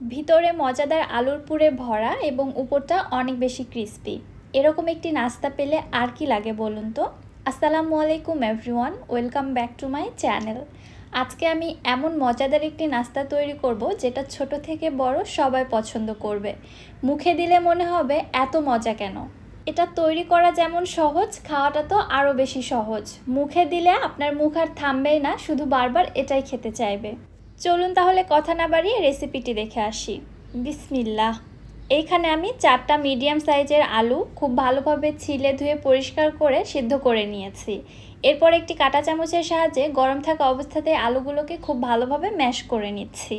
ভিতরে মজাদার আলুর পুরে ভরা এবং উপরটা অনেক বেশি ক্রিস্পি এরকম একটি নাস্তা পেলে আর কি লাগে বলুন তো? আসসালামু আলাইকুম everyone welcome back to my channel আজকে আমি এমন মজাদার একটি নাস্তা তৈরি করব যেটা ছোট থেকে বড় সবাই পছন্দ করবে। মুখে দিলে মনে হবে এত মজা কেন? এটা তৈরি করা যেমন সহজ, খাওয়াটা তো আরও বেশি সহজ। মুখে দিলে আপনার মুখ আর থামবেই না, শুধু বারবার এটাই খেতে চাইবে। চলুন তাহলে কথা না বাড়িয়ে রেসিপিটি দেখে আসি। বিসমিল্লাহ। এইখানে আমি চারটা মিডিয়াম সাইজের আলু খুব ভালোভাবে ছিলে ধুয়ে পরিষ্কার করে সিদ্ধ করে নিয়েছি। এরপর একটি কাঁটা চামচের সাহায্যে গরম থাকা অবস্থাতে আলুগুলোকে খুব ভালোভাবে ম্যাশ করে নিচ্ছি।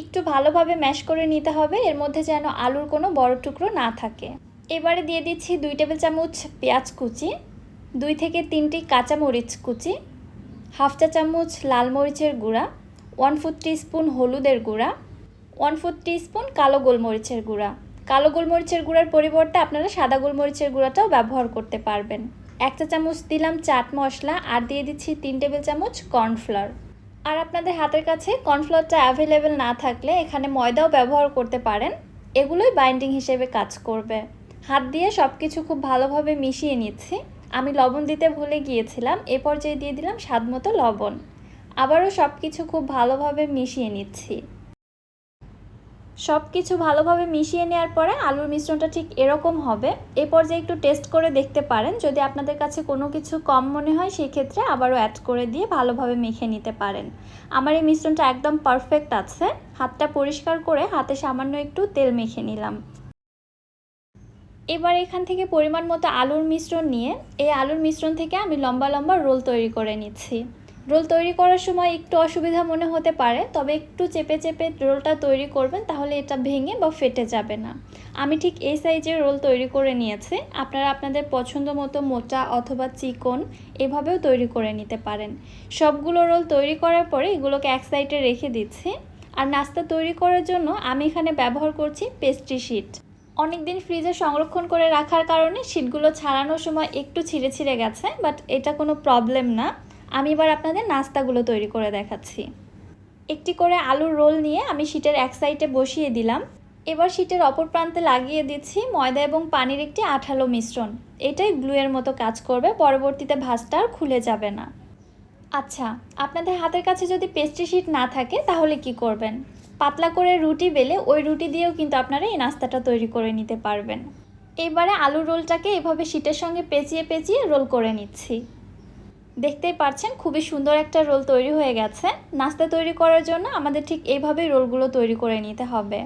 একটু ভালোভাবে ম্যাশ করে নিতে হবে, এর মধ্যে যেন আলুর কোনো বড় টুকরো না থাকে। এবারে দিয়ে দিচ্ছি দুই টেবিল চামচ পেঁয়াজ কুচি, দুই থেকে তিনটি কাঁচামরিচ কুচি, হাফ চা চামচ লাল মরিচের গুঁড়া ওয়ান ফোর স্পুন হলুদের গুঁড়া ওয়ান ফোর স্পুন কালো গোলমরিচের গুঁড়া। কালো গোলমরিচের গুঁড়ার পরিবর্তে আপনারা সাদা গোলমরিচের গুঁড়াটাও ব্যবহার করতে পারবেন। এক চা চামচ দিলাম চাট মশলা আর দিয়ে দিচ্ছি তিন টেবিল চামচ কর্নফ্লাওয়ার। আর আপনাদের হাতের কাছে কর্নফ্লাওয়ারটা অ্যাভেলেবেল না থাকলে এখানে ময়দাও ব্যবহার করতে পারেন। এগুলোই বাইন্ডিং হিসেবে কাজ করবে। হাত দিয়ে সব কিছু খুব ভালোভাবে মিশিয়ে নিচ্ছি। আমি লবণ দিতে ভুলে গিয়েছিলাম, এ পর্যায়ে দিয়ে দিলাম স্বাদ মতো লবণ। আবারও সব কিছু খুব ভালোভাবে মিশিয়ে নিচ্ছি। সব কিছু ভালোভাবে মিশিয়ে নেওয়ার পরে আলুর মিশ্রণটা ঠিক এরকম হবে। এ পর্যায়ে একটু টেস্ট করে দেখতে পারেন। যদি আপনাদের কাছে কোনো কিছু কম মনে হয় সেই ক্ষেত্রে আবারও অ্যাড করে দিয়ে ভালোভাবে মেখে নিতে পারেন। আমার এই মিশ্রণটা একদম পারফেক্ট আছে। হাতটা পরিষ্কার করে হাতে সামান্য একটু তেল মেখে নিলাম। এবার এখান থেকে পরিমাণ মতো আলুর মিশ্রণ নিয়ে, এই আলুর মিশ্রণ থেকে আমি লম্বা লম্বা রোল তৈরি করে নিচ্ছি। রোল তৈরি করার সময় একটু অসুবিধা মনে হতে পারে, তবে একটু চেপে চেপে রোলটা তৈরি করবেন, তাহলে এটা ভেঙে বা ফেটে যাবে না। আমি ঠিক এই সাইজের রোল তৈরি করে নিয়েছি, আপনারা আপনাদের পছন্দ মতো মোটা অথবা চিকন এভাবেও তৈরি করে নিতে পারেন। সবগুলো রোল তৈরি করার পরে এগুলোকে এক সাইডে রেখে দিচ্ছি। আর নাস্তা তৈরি করার জন্য আমি এখানে ব্যবহার করছি পেস্ট্রি শিট। অনেক দিন ফ্রিজে সংরক্ষণ করে রাখার কারণে শিটগুলো ছাড়ানোর সময় একটু ছিঁড়ে ছিঁড়ে গেছে, বাট এটা কোনো প্রবলেম না। আমি এবার আপনাদের নাস্তাগুলো তৈরি করে দেখাচ্ছি। একটি করে আলুর রোল নিয়ে আমি শিটের এক সাইডে বসিয়ে দিলাম। এবার শিটের অপর প্রান্তে লাগিয়ে দিচ্ছি ময়দা এবং পানির একটি আঠালো মিশ্রণ। এটাই গ্লুয়ের মতো কাজ করবে, পরবর্তীতে ভাজটা আর খুলে যাবে না। আচ্ছা আপনাদের হাতের কাছে যদি পেস্ট্রি শিট না থাকে, তাহলে কি করবেন? পাতলা করে রুটি বেলে ওই রুটি দিয়েও কিন্তু আপনারা এই নাস্তাটা তৈরি করে নিতে পারবেন। এবারে আলুর রোলটাকে এভাবে শীটের সঙ্গে পেঁচিয়ে পেঁচিয়ে রোল করে নিচ্ছি। দেখতেই পাচ্ছেন খুবই সুন্দর একটা রোল তৈরি হয়ে গেছে। নাস্তা তৈরি করার জন্য আমাদের ঠিক এইভাবেই রোলগুলো তৈরি করে নিতে হবে।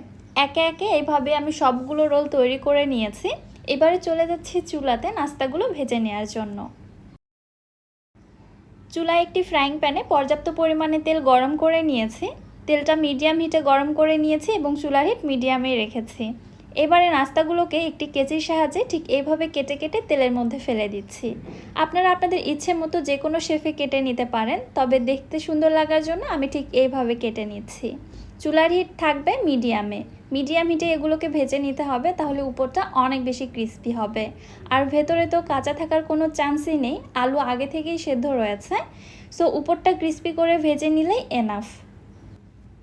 একে একে এইভাবে আমি সবগুলো রোল তৈরি করে নিয়েছি। এবারে চলে যাচ্ছি চুলাতে নাস্তাগুলো ভেজে নেওয়ার জন্য। চুলায় একটি ফ্রাইং প্যানে পর্যাপ্ত পরিমাণে তেল গরম করে নিয়েছি। তেলটা মিডিয়াম হিটে গরম করে নিয়েছি এবং চুলার হিট মিডিয়ামে রেখেছি। এবারে নাস্তাগুলোকে একটি কেচির সাহায্যে ঠিক এইভাবে কেটে কেটে তেলের মধ্যে ফেলে দিচ্ছি। আপনারা আপনাদের ইচ্ছে মতো যে কোনো শেফে কেটে নিতে পারেন, তবে দেখতে সুন্দর লাগার জন্য আমি ঠিক এইভাবে কেটে নিচ্ছি। চুলার হিট থাকবে মিডিয়ামে। মিডিয়াম হিটে এগুলোকে ভেজে নিতে হবে, তাহলে উপরটা অনেক বেশি ক্রিস্পি হবে। আর ভেতরে তো কাঁচা থাকার কোনো চান্সই নেই, আলু আগে থেকেই সেদ্ধ রয়েছে। সো, উপরটা ক্রিস্পি করে ভেজে নিলেই এনাফ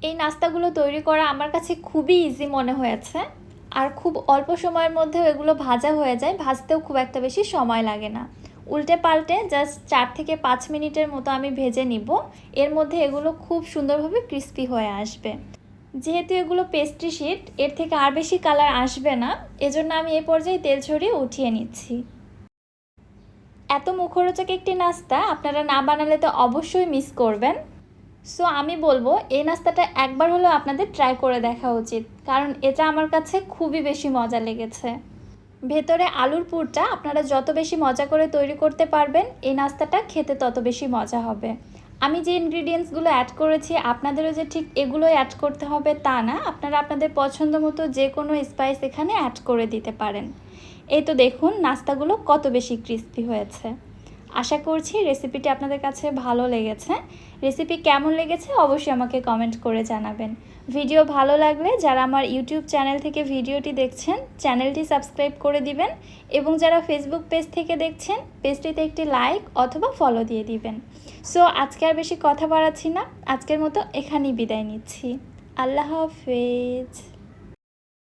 এই নাস্তাগুলো তৈরি করা আমার কাছে খুবই ইজি মনে হয়েছে। আর খুব অল্প সময়ের মধ্যেও এগুলো ভাজা হয়ে যায়, ভাজতেও খুব একটা বেশি সময় লাগে না। উল্টে পাল্টে জাস্ট চার থেকে পাঁচ মিনিটের মতো আমি ভেজে নিব। এর মধ্যে এগুলো খুব সুন্দরভাবে ক্রিস্পি হয়ে আসবে। যেহেতু এগুলো পেস্ট্রি শিট এর থেকে আর বেশি কালার আসবে না, এজন্য আমি এ পর্যায়ে তেল ছড়িয়ে উঠিয়ে নিচ্ছি। এত মুখরোচক একটি নাস্তা আপনারা না বানালে তো অবশ্যই মিস করবেন। সো আমি বলব, এই নাস্তাটা একবার হলেও আপনাদের ট্রাই করে দেখা উচিত। কারণ এটা আমার কাছে খুবই বেশি মজা লেগেছে। ভেতরে আলুর পুরটা আপনারা যত বেশি মজা করে তৈরি করতে পারবেন, এই নাস্তাটা খেতে তত বেশি মজা হবে। আমি যে ইনগ্রিডিয়েন্টসগুলো অ্যাড করেছি, আপনাদেরও যে ঠিক এগুলোই অ্যাড করতে হবে তা না, আপনারা আপনাদের পছন্দ মতো যে কোনো স্পাইস এখানে অ্যাড করে দিতে পারেন। এই তো দেখুন, নাস্তাগুলো কত বেশি ক্রিস্পি হয়েছে। আশা করছি রেসিপিটি আপনাদের কাছে ভালো লেগেছে। রেসিপি কেমন লেগেছে অবশ্যই আমাকে কমেন্ট করে জানাবেন। ভিডিও ভালো লাগলে যারা আমার ইউটিউব চ্যানেল থেকে ভিডিওটি দেখছেন চ্যানেলটি সাবস্ক্রাইব করে দিবেন এবং যারা ফেসবুক পেজ থেকে দেখছেন পেজটিতে একটি লাইক অথবা ফলো দিয়ে দিবেন। সো আজকে আর বেশি কথা বাড়াচ্ছি না। আজকের মতো এখানেই বিদায় নিচ্ছি। আল্লাহ হাফেজ।